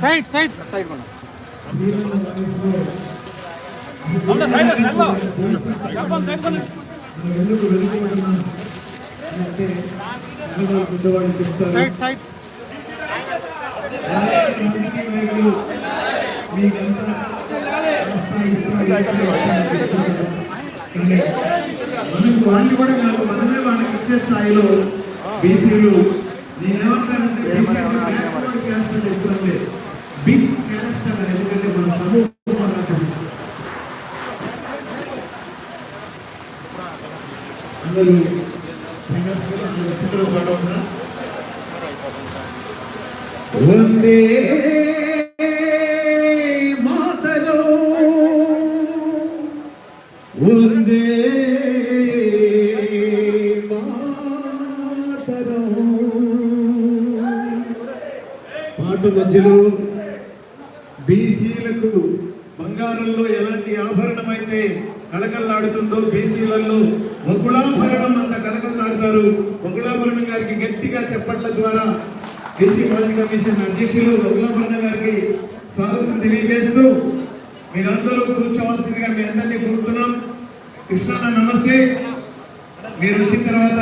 Side side side side side వాళ్ళు కూడా కాదు మనమే వాళ్ళకి ఇచ్చే స్థాయిలో బీసీలు నేనేమంటానంటే బిగ్ ఎందుకంటే మన సమూహం అలాంటిది అందరూ సింగర్స్ కూడా అందరూ చిత్రం పాట ఉన్నా వందే మాతరో వందే మాతరం పాట మధ్యలో బీసీలకు బంగారంలో ఎలాంటి ఆభరణం అయితే కళకళలాడుతుందో బీసీలలో వకుళాభరణం అంత కళకళలాడతారు. వకుళాభరణం గారికి గట్టిగా చెప్పట్ల ద్వారా బీసీ మాజీ కమిషన్ అధ్యక్షులు వకుళాభరణం గారికి స్వాగతం తెలియజేస్తూ మీరందరూ కూర్చోవాల్సిందిగా మీ అందరినీ కోరుతున్నాం. కృష్ణన్న నమస్తే. మీరు వచ్చిన తర్వాత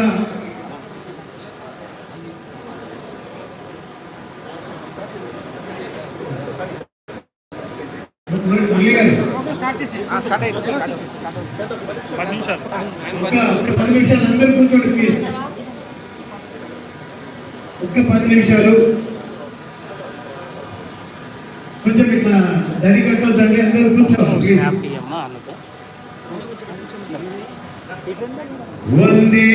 పది నిమిషాలు అందరూ కూర్చోండి ప్లీజ్ ఒక్క పది నిమిషాలు. కొంచెం ఇట్లా దరి కట్టొద్దండి అందరూ కూర్చోవాలి వందే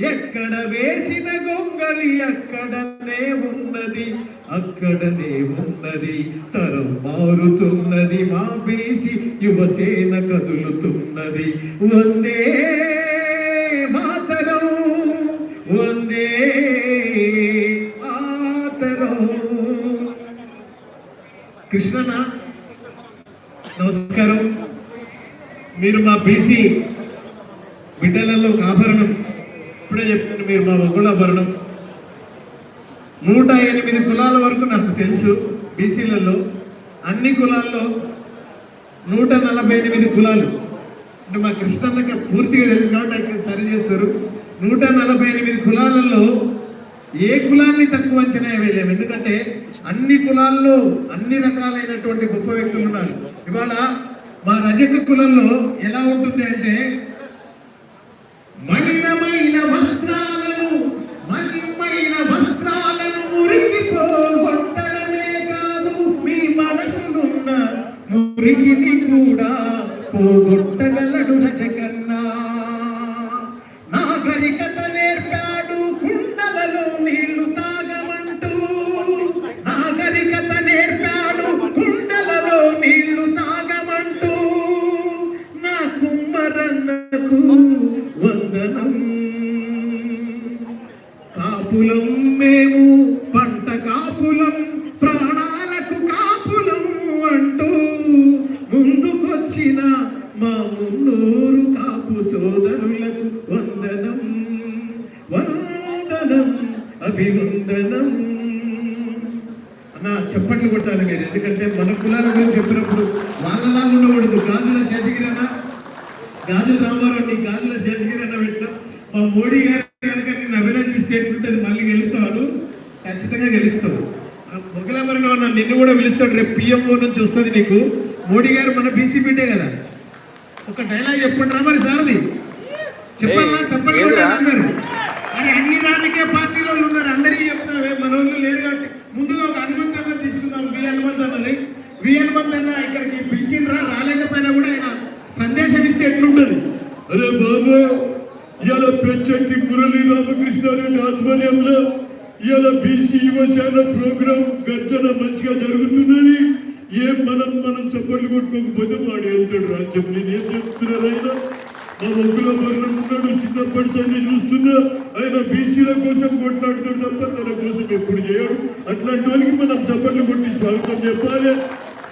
ఎక్కడ వేసిన గొంగలి అక్కడనే ఉన్నది. అక్కడనే ఉన్నది. తరం మారుతున్నది. మా బీసి యువసేన కదులుతున్నది. వందే మాతరం. వందే మాతరం. కృష్ణన్న నమస్కారం. మీరు మా బీసీ బిడ్డలలో ఆభరణం. ఇప్పుడే చెప్పాను మీరు మా ఒగ్గుల ఆభరణం నూట ఎనిమిది కులాల వరకు నాకు తెలుసు బీసీలలో. అన్ని కులాల్లో నూట నలభై ఎనిమిది కులాలు. అంటే మా కృష్ణన్నకి పూర్తిగా తెలుసు కాబట్టి ఆయన సరి చేస్తారు. నూట నలభై ఎనిమిది కులాలలో ఏ కులాన్ని తక్కువ అంచనా వేయలేము. ఎందుకంటే అన్ని కులాల్లో అన్ని రకాలైనటువంటి గొప్ప వ్యక్తులు ఉన్నారు. ఇవాళ మా రజక కులంలో ఎలా ఉంటుంది అంటే మురికిని కూడా పోగొట్టగలడు రజకన్నా ఖచ్చితంగా గెలుస్తావు? మొగలామరిలో ఉన్న నిన్ను కూడా పిలుస్తాడు రేపు పిఎంఓ నుంచి వస్తుంది నీకు. మోడీ గారు మన బీసీ బిడ్డే కదా. ఒక డైలాగ్ చెప్పండి రా మరి సారది చెప్పండి? అందరు. మరి అన్ని రాజకీయ పార్టీలో ఉన్నారు. అందరికీ చెప్తావే మన వాళ్ళు లేరు కాబట్టి. ముందుగా ఒక హనుమంత్ అన్న తీసుకుందాం. వి హనుమంత్ అన్నది వి హనుమంత్ అన్న ఇక్కడికి పిలిచిండ్రా రాలేకపోయినా కూడా ఆయన సందేశం ఇస్తే ఎట్లుంటది? అరే బాబు ఇవాళ పెంచంటి మురళీ రామకృష్ణారెడ్డి ఆధ్వర్యంలో ఇలా బీసీ యువసేన ప్రోగ్రాం గర్జన మంచిగా జరుగుతున్నది. ఏం మనం మనం చప్పట్లు కొట్టుకోకపోతే వాడు వెళ్తాడు రాజ్యం. నేను ఏం చెప్తున్నారు ఆయన మా ఒక్కలో వర్ణం ఉన్నాడు. చిన్నప్పటి సంది చూస్తున్నా. ఆయన బీసీల కోసం కొట్లాడుతాడు తప్ప తన కోసం ఎప్పుడు చేయడు. అట్లాంటి వాళ్ళకి మనం చప్పట్లు కొట్టి స్వాగతం చెప్పాలి.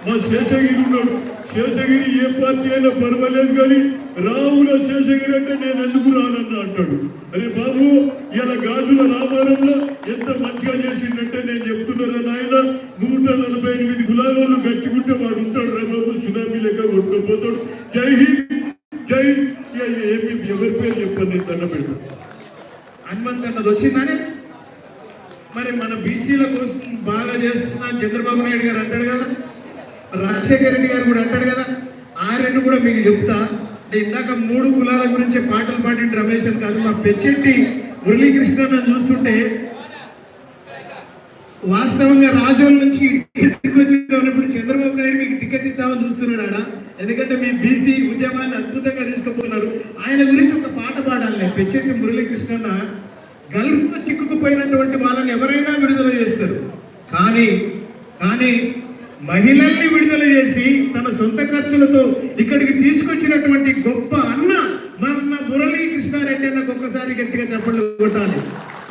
మా శేషగిరి ఉన్నాడు. శేషగిరి ఏ పార్టీ అయినా పర్వాలేదు కానీ రావుల శేషగిరి అంటే నేను ఎందుకు రానన్నా అంటాడు. అరే బాబు ఇలా గాజుల రామారంలో ఎంత మంచిగా చేసిండంటే నేను చెప్తున్నాను నాయన? నూట నలభై ఎనిమిది గులాలను గచ్చుకుంటే వాడు ఉంటాడు రా బాబు సునామీ లెక్క కొట్టుకుపోతాడు. జై హింద్ జై ఏమి ఎవరి పేరు చెప్పండి నేను దండ పెడతాను హనుమంత్ అన్నది వచ్చిందని? మరి మన బీసీల కోసం బాగా చేస్తున్న చంద్రబాబు నాయుడు గారు అంటాడు కదా. రాజశేఖర రెడ్డి గారు కూడా అంటాడు కదా ఆయనను కూడా మీకు చెప్తా. అంటే ఇందాక మూడు కులాల గురించి పాటలు పాడిన రమేష్ అని కాదు మా పెచ్చెట్టి మురళీకృష్ణ చూస్తుంటే వాస్తవంగా రాజోల నుంచి వచ్చినప్పుడు చంద్రబాబు నాయుడు మీకు టికెట్ ఇద్దామని చూస్తున్నాడు ఆడ. ఎందుకంటే మీ బీసీ ఉద్యమాన్ని అద్భుతంగా తీసుకుపోతున్నారు. ఆయన గురించి ఒక పాట పాడాలి. పెచ్చెట్టి మురళీకృష్ణ గల్ఫ్ చిక్కుకుపోయినటువంటి వాళ్ళని ఎవరైనా విడుదల చేస్తారు. కానీ కానీ మహిళల్ని విడుదల చేసి తన సొంత ఖర్చులతో ఇక్కడికి తీసుకొచ్చినటువంటి గొప్ప అన్న మన మురళీ కృష్ణారెడ్డి అన్నకు ఒక్కసారి గట్టిగా చెప్పండి కొట్టాలి.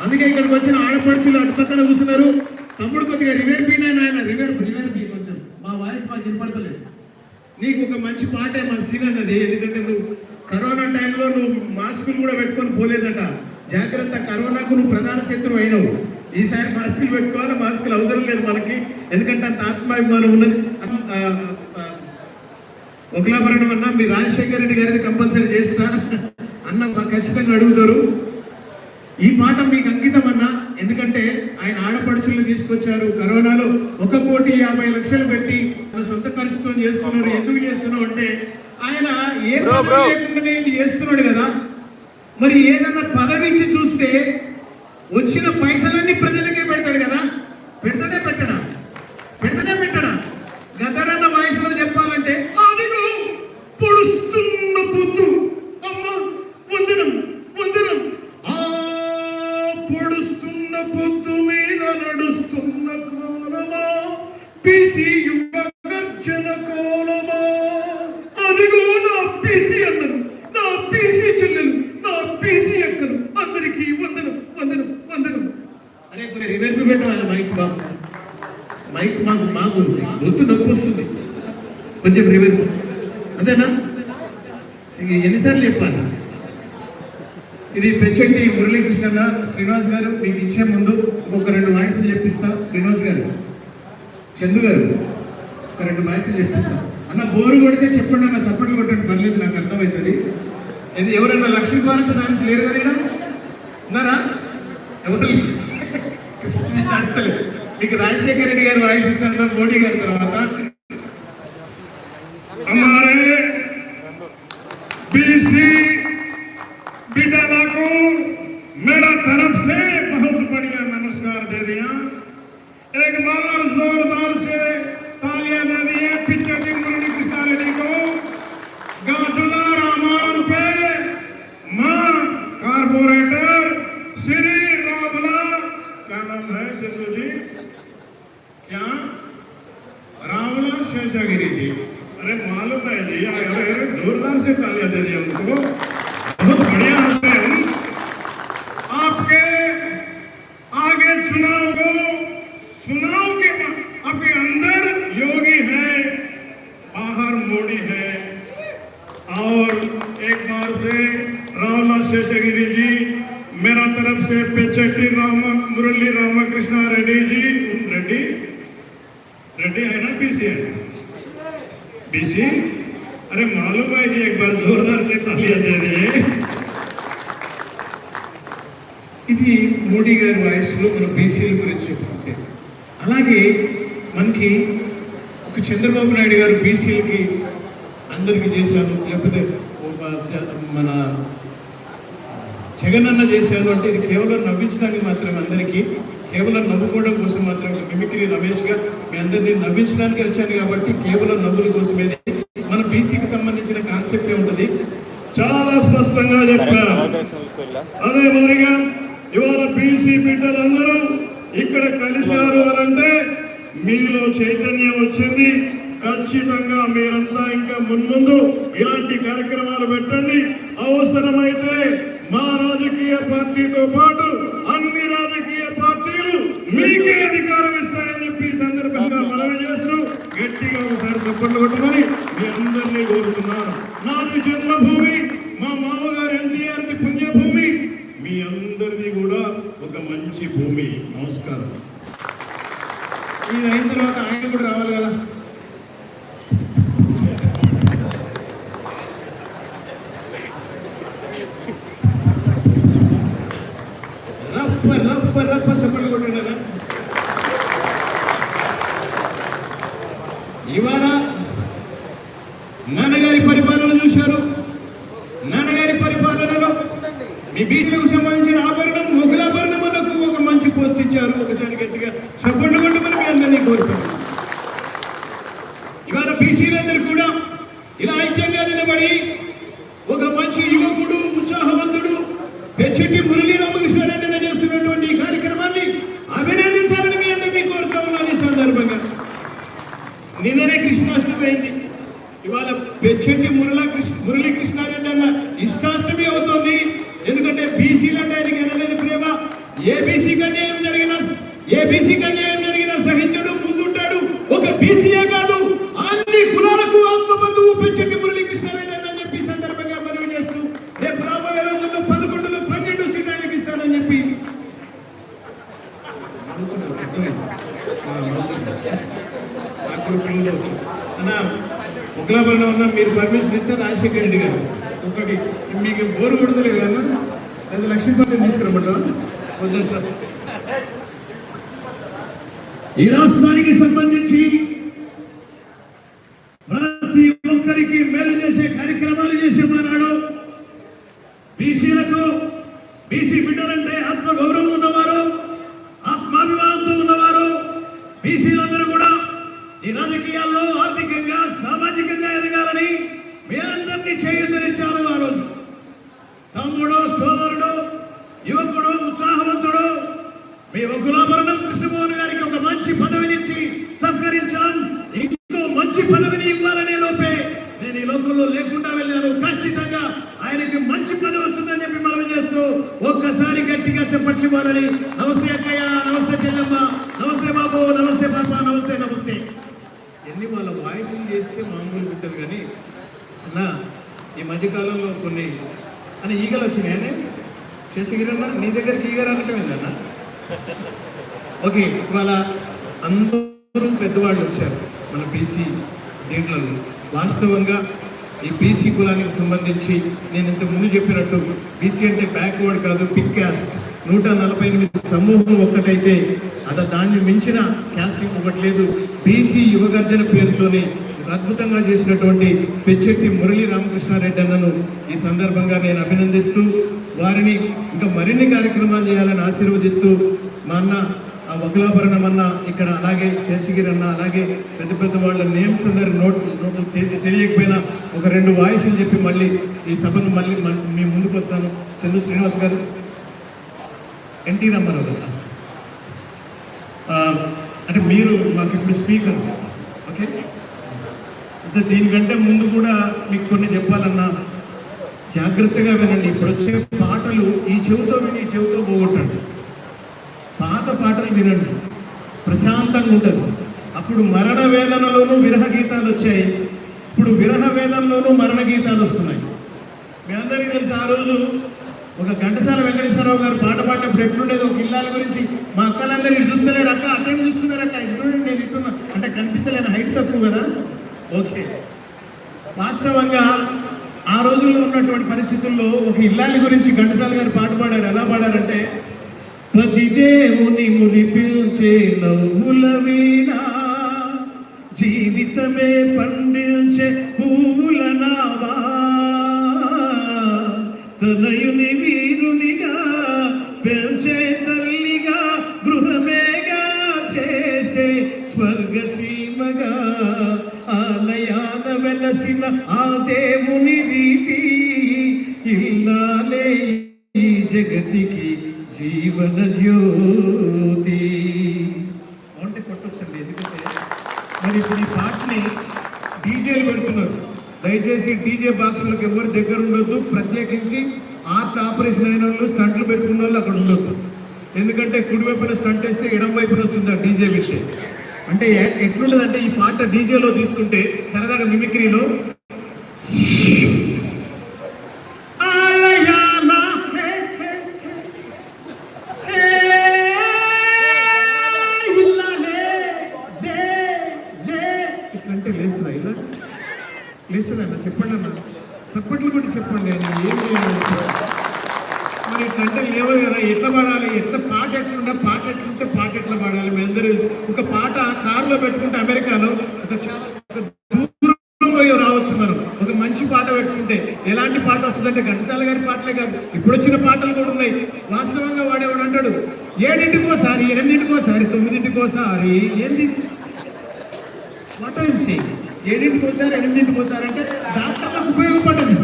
అందుకే ఇక్కడికి వచ్చిన ఆడపడుచులు అటు పక్కన కూర్చున్నారు. తమ్ముడు కొద్దిగా రివేర్ పీనాయన ఆయన రివేర్ రివేర్ పీ కొంచెం. మా వాయిస్ మాకు వినపడతలేదు. నీకు ఒక మంచి పాటే మా సీన్ అన్నది ఎందుకంటే నువ్వు కరోనా టైంలో నువ్వు మాస్కులు కూడా పెట్టుకొని పోలేదట. జాగ్రత్త కరోనాకు నువ్వు ప్రధాన శత్రువు అయినవు. ఈసారి మాస్కులు పెట్టుకోవాలి. మాస్కులు అవసరం లేదు మనకి. ఎందుకంటే అంత ఆత్మాభిమానం ఉన్నది. ఒకలాభరణం అన్న మీ రాజశేఖర రెడ్డి గారిది కంపల్సరీ చేస్తా. అన్న ఖచ్చితంగా అడుగుతారు. ఈ పాట మీకు అంకితం అన్న. ఎందుకంటే ఆయన ఆడపడుచుల్ని తీసుకొచ్చారు. కరోనాలో ఒక కోటి యాభై లక్షలు పెట్టి తన సొంత ఖర్చుతో చేస్తున్నారు. ఎందుకు చేస్తున్నావు అంటే ఆయన ఏ పదవి చేస్తున్నాడు కదా. మరి ఏదన్నా పదవి ఇచ్చి చూస్తే వచ్చిన కొంచెం అంతేనా ఇంక ఎన్నిసార్లు చెప్పాలి? ఇది పెంచండి మురళీకృష్ణ శ్రీనివాస్ గారు మీకు ఇచ్చే ముందు ఒక రెండు వాయిస్లు చెప్పిస్తా. శ్రీనివాస్ గారు చందు గారు ఒక రెండు వాయిస్లు చెప్పిస్తా. అన్న బోరు కొడితే చెప్పండి అన్న చప్పట్లు కొట్టండి పర్లేదు నాకు అర్థమవుతుంది. ఇది ఎవరైనా లక్ష్మీ భారత్ ఫ్యాన్స్ లేరు కదా ఇక్కడ ఉన్నారా? ఎవరు మీకు రాజశేఖర రెడ్డి గారు వాయిస్ ఇస్తారు మోడీ గారి తర్వాత. एक बार जोरदार से तालियां दे दिए पिक्चर मेरा तरफ से पेचट्टी राम मुरली रामकृष्ण रेड्डी जी रेड्डी रेड्डी है ना बीसी है बीसी अरे मालूम है जी एक बार जोरदार से तालियां दे दिए ఇది మోడీ గారి వాయిస్లో మన బీసీల గురించి చెప్పుకుంటే అలాగే మనకి ఒక చంద్రబాబు నాయుడు గారు బీసీలకి అందరికీ చేశారు లేకపోతే ఒక త- మన జగనన్న చేశారు అంటే ఇది కేవలం నవ్వించడానికి మాత్రమే అందరికీ కేవలం నవ్వుకోవడం కోసం మాత్రమే మిమిక్రీ రమేష్గా మీ అందరినీ నవ్వించడానికి వచ్చాను కాబట్టి కేవలం నవ్వుల కోసమే మన బీసీకి సంబంధించిన కాన్సెప్టే ఉంటుంది? చాలా స్పష్టంగా చెప్పారు. అదే మాదిరిగా ఇవాళ బీసీ బిడ్డలందరూ ఇక్కడ కలిశారు అని అంటే మీలో చైతన్యం వచ్చింది. ఖచ్చితంగా మీరంతా ఇంకా మున్ముందు ఇలాంటి కార్యక్రమాలు పెట్టండి. అవసరమైతే మా రాజకీయ పార్టీతో పాటు అన్ని రాజకీయ పార్టీలు మీకే అధికారం ఇస్తాయని చెప్పి సందర్భంగా మనవి చేస్తూ గట్టిగా ఒకసారి చప్పట్లు కొట్టమని మీ అందరినీ కోరుతున్నాను. నాది జన్మభూమి మా మామగారు ఎన్టీఆర్ది పుణ్యభూమి మీ అందరిది కూడా ఒక మంచి భూమి. నమస్కారం. ఇది అయిన తర్వాత ఆయన కూడా pasa con కార్యక్రమాన్ని అభినందించాలని మీ అందరినీ కోరుతా ఉన్నాను ఈ సందర్భంగా. నిన్ననే కృష్ణాష్టమి అయింది. ఇవాళ పెచ్చెట్టి మురళ కృష్ణ మురళీ మీకు బోరు కొడతలేదు కదా లేదా లక్ష్మీపతిని తీసుకురమ్మంటావా? వద్దంట ఈ రాష్ట్రానికి సంబంధించి లోకంలో లేకుండా వెళ్ళాను. ఖచ్చితంగా ఆయనకి మంచి పని వస్తుందని చెప్పి మనం చేస్తూ ఒక్కసారి గట్టిగా చెప్పట్లు ఇవ్వాలని నమస్తే అక్కయ్య నమస్తే చెల్లెమ్మ నమస్తే బాబు నమస్తే పాప నమస్తే నమస్తే. ఎన్ని వాళ్ళ వాయిస్ చేస్తే మామూలు పెట్టదు కానీ అన్నా ఈ మధ్యకాలంలో కొన్ని అని ఈగలు వచ్చినాయనే శేషగిరన్న నీ దగ్గరికి ఈగ రావటం ఏందన్న ఓకే ఇవాళ అందరూ పెద్దవాళ్ళు వచ్చారు మన బీసీ దీంట్లో వాస్తవంగా ఈ బీసీ కులానికి సంబంధించి నేను ఇంతకు ముందు చెప్పినట్టు బీసీ అంటే బ్యాక్వర్డ్ కాదు పిక్ క్యాస్ట్ నూట నలభై ఎనిమిది సమూహం ఒక్కటైతే అది దాన్ని మించిన క్యాస్టింగ్ ఒకటి లేదు. బీసీ యువగర్జన పేరుతోని అద్భుతంగా చేసినటువంటి పెచ్చెట్టి మురళీ రామకృష్ణారెడ్డి అన్నను ఈ సందర్భంగా నేను అభినందిస్తూ వారిని ఇంకా మరిన్ని కార్యక్రమాలు చేయాలని ఆశీర్వదిస్తూ మా అన్న వకులాభరణం అన్న ఇక్కడ అలాగే శేషగిరి అన్న అలాగే పెద్ద పెద్ద వాళ్ళ నేమ్స్ అందరి నోట్ నోట్ తెలియకపోయినా ఒక రెండు వాయిస్లు చెప్పి మళ్ళీ ఈ సభను మళ్ళీ మీ ముందుకు వస్తాను. చందు శ్రీనివాస్ గారు ఎన్టీ రామారావు గారు. అంటే మీరు మాకు ఇప్పుడు స్పీకర్ ఓకే? అంటే దీనికంటే ముందు కూడా మీకు కొన్ని చెప్పాలన్నా జాగ్రత్తగా వినండి. ఇప్పుడు వచ్చే పాటలు ఈ చెవితో విని ఈ చెవితో పోగొట్టండి. పాత పాటలు వినండి. ప్రశాంతంగా ఉంటుంది. అప్పుడు మరణ వేదనలోనూ విరహ గీతాలు వచ్చాయి. ఇప్పుడు విరహ వేదనలోనూ మరణ గీతాలు వస్తున్నాయి. మీ అందరికీ తెలిసి ఆ రోజు ఒక ఘంటసాల వెంకటేశ్వరరావు గారు పాట పాడినప్పుడు ఎట్లుండేది? ఒక ఇల్లాల గురించి మా అక్కలందరూ చూస్తలేరు అక్క అటేం చూస్తున్నారక్క ఇటు నేను ఇట్టున్నా. అంటే కనిపిస్తలేను హైట్ తక్కువ కదా? ఓకే. వాస్తవంగా ఆ రోజుల్లో ఉన్నటువంటి పరిస్థితుల్లో ఒక ఇల్లాలి గురించి ఘంటసాల గారు పాట పాడారు. ఎలా పాడారంటే ప్రతి దేవుని మురిపించే నవ్వుల వీణ జీవితమే పండించే పూలనా ఎట్లుండదంటే ఈ పాట డీజేలో తీసుకుంటే సరదాగా మిమిక్రీలో ఆలయాన హే హే హే హే ఇల్లాలే లే లే ఇట్లంటే లేస్తుందా ఇలా లేస్తుందన్న చెప్పండి అన్న చప్పట్లు కొట్టి చెప్పండి అన్న ఏం చేయాలి మరి ఇట్లంటే లేవు కదా ఎట్లా పాడాలి ఎట్లా పాట ఎట్లుంటే పాట ఎట్లుంటే పాట ఎట్లా పాడాలి మీ అందరూ తెలుసు. ఒక పాట కారులో పెట్టుకుంటే అమెరికాలో ఒక చాలా ఒక దూరం పోయి రావచ్చు మనం ఒక మంచి పాట పెట్టుకుంటే ఎలాంటి పాట వస్తుందంటే ఘంటసాల గారి పాటలే కాదు ఇప్పుడు వచ్చిన పాటలు కూడా ఉన్నాయి వాస్తవంగా వాడేవాడు అంటాడు ఏడింటికోసారి ఎనిమిదింటికోసారి తొమ్మిదింటికోసారి ఏంది? వాట్ సేయింగ్ ఏడింటికోసారి ఎనిమిదింటికోసారి అంటే డాక్టర్లకు ఉపయోగపడ్డది.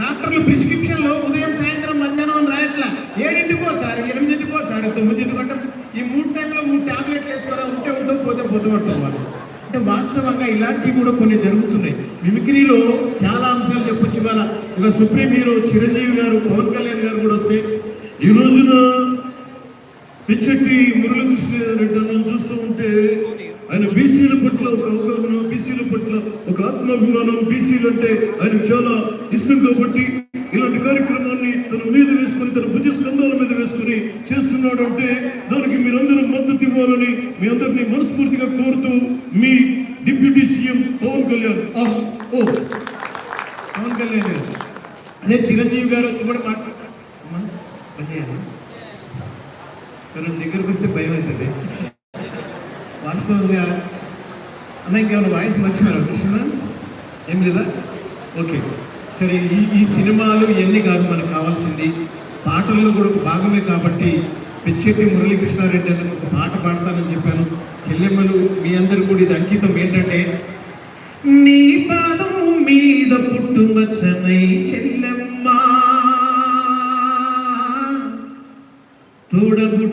డాక్టర్లు ప్రిస్క్రిప్షన్లో ఉదయం సాయంత్రం మధ్యాహ్నం అని రాయట్లా. ఏడింటికోసారి ఎనిమిదింటికోసారి తొమ్మిదింటికి అంటే ఈ మూడు టైంలో మూడు ట్యాబ్లెట్లు వేసుకోరా ఉంటే ఉండవు పోతే పోతే ఉంటాం వాళ్ళు. అంటే వాస్తవంగా ఇలాంటివి కూడా కొన్ని జరుగుతున్నాయి. మిమిక్రీలో చాలా అంశాలు చెప్పొచ్చు ఇవాళ. ఇక సుప్రీం హీరో చిరంజీవి గారు పవన్ కళ్యాణ్ గారు కూడా వస్తే ఈ రోజున పిచ్చటి మురళీకృష్ణ రెడ్డి చూస్తూ ఉంటే ఆయన బీసీల పట్ల ఒక అవగాహన బీసీల పట్ల ఒక ఆత్మాభిమానం బీసీలు అంటే ఆయన చాలా ఇష్టం కాబట్టి ఇలాంటి కార్యక్రమాన్ని తన మీద వేసుకొని తన భుజ స్కంధాల మీద వేసుకొని చేస్తున్నాడు అంటే దానికి మీరందరూ మద్దతు ఇవ్వాలని మీ అందరినీ మనస్ఫూర్తిగా కోరుతూ మీ డిప్యూటీ సీఎం పవన్ కళ్యాణ్ ఆ, ఓ పవన్ కళ్యాణ్ గారు అదే చిరంజీవి గారు వచ్చి కూడా మాట్లాడుతున్నారు మనం దగ్గరకు వస్తే భయం అవుతుంది. వాస్తవంగా అన్న ఇంకేమైనా వాయిస్ మర్చిపోయారా కృష్ణ? ఏం లేదా? ఓకే. సరే ఈ ఈ సినిమాలు ఇవన్నీ కాదు మనకు కావాల్సింది. పాటల్లో కూడా ఒక భాగమే కాబట్టి పిచ్చెట్టి మురళీకృష్ణారెడ్డి అని ఒక పాట పాడతానని చెప్పాను. చెల్లెమ్మలు మీ అందరు కూడా ఇది అంకితం ఏంటంటే నీ పాదం మీద పుట్టుమచ్చనై చెల్లెమ్మ తోడబుట్టు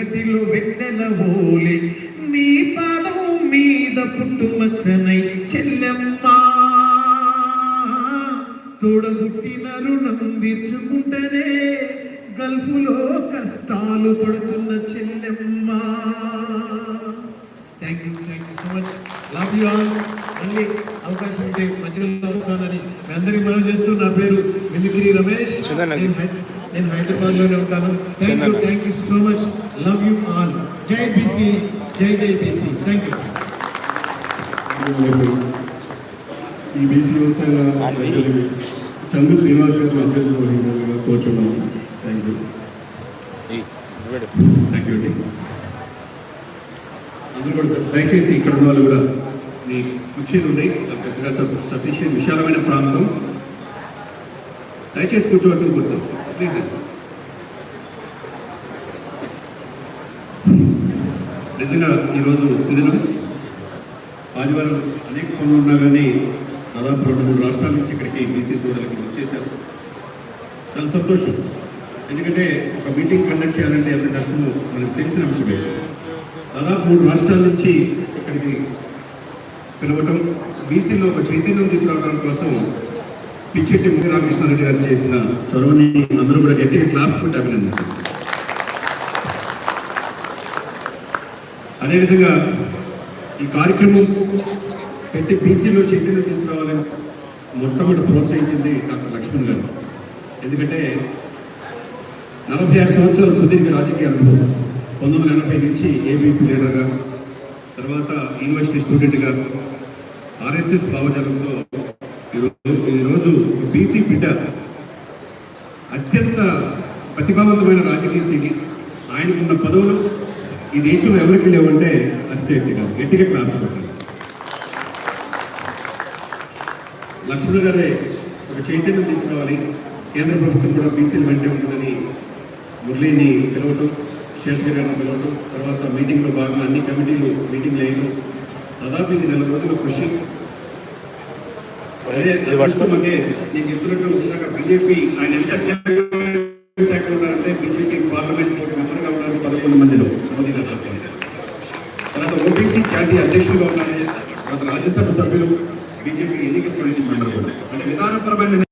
మస్క చీకటిలో చందు శ్రీనివాస్ గారు అధ్యక్షులు వహించాలని కోరుచున్నాము థ్యాంక్ యూ థ్యాంక్ యూ అండి అందరూ కూడా దయచేసి ఇక్కడ ఉన్న వాళ్ళు కూడా మీ కుర్చీలు ఉన్నాయి. చక్కగా సఫిషియెంట్ విశాలమైన ప్రాంతం. దయచేసి కూర్చోవలసిన గుర్తు ప్లీజ్ అండి నిజంగా ఈరోజు సుదినం. ఆదివారం అనేక పనులు ఉన్నా కానీ దాదాపు రెండు మూడు రాష్ట్రాల నుంచి ఇక్కడికి బీసీ సోదరులకి చేశారు. చాలా సంతోషం. ఎందుకంటే ఒక మీటింగ్ కండక్ట్ చేయాలంటే ఎంత కష్టమో మనకు తెలిసిన అంశమే దాదాపు మూడు రాష్ట్రాల నుంచి ఇక్కడికి పిలవటం బీసీలో ఒక చైతన్యం తీసుకురావడం కోసం పిచ్చెట్టి ముగి రామకృష్ణారెడ్డి గారు చేసిన చొరవని అందరూ కూడా గట్టిగా క్లాప్స్ కొట్టి అభినందించారు. అదేవిధంగా ఈ కార్యక్రమం పెట్టి బీసీలో చైతన్యం తీసుకురావాలని మొట్టమొదటి ప్రోత్సహించింది డాక్టర్ లక్ష్మణ్ గారు. ఎందుకంటే నలభై ఆరు సంవత్సరాల సుదీర్ఘ రాజకీయ అనుభవం. పంతొమ్మిది వందల ఎనభై నుంచి ఏబీపీ లీడర్గా తర్వాత యూనివర్సిటీ స్టూడెంట్గా ఆర్ఎస్ఎస్ భావజాలంతో ఈరోజు బీసీ బిడ్డ అత్యంత ప్రతిభావంతమైన రాజకీయ స్థితి ఆయనకున్న పదవులు ఈ దేశంలో ఎవరికి లేవంటే అతిశయోక్తి కాదు. గట్టిగా క్లాప్స్ పెట్టాలి లక్ష్మణ్ గారే ఒక చైతన్యం తీసుకురావాలి. కేంద్ర ప్రభుత్వం కూడా బీసీలు వెంటే ఉంటుందని మురళీని పిలవటం శేషగిరి గారిని పిలవటం తర్వాత మీటింగ్లో భాగంగా అన్ని కమిటీలు మీటింగ్లు అయ్యడం దాదాపు ఇది నెల రోజుల కృషి. అదే అంటే నేను చెప్పినట్టు ఇందాక బీజేపీ ఆయన ఎంత శాఖ ఉన్నారంటే బీజేపీ పార్లమెంట్ బోర్డు మెంబర్గా ఉన్నారు పదకొండు మందిలో. మోదీ గారు. తర్వాత ఓబీసీ జాతీయ అధ్యక్షులుగా ఉన్నారు. తర్వాత రాజ్యసభ సభ్యులు. బీజేపీ ఎన్నిక కమిటీ మెంబర్ కూడా అంటే విధానపరమైన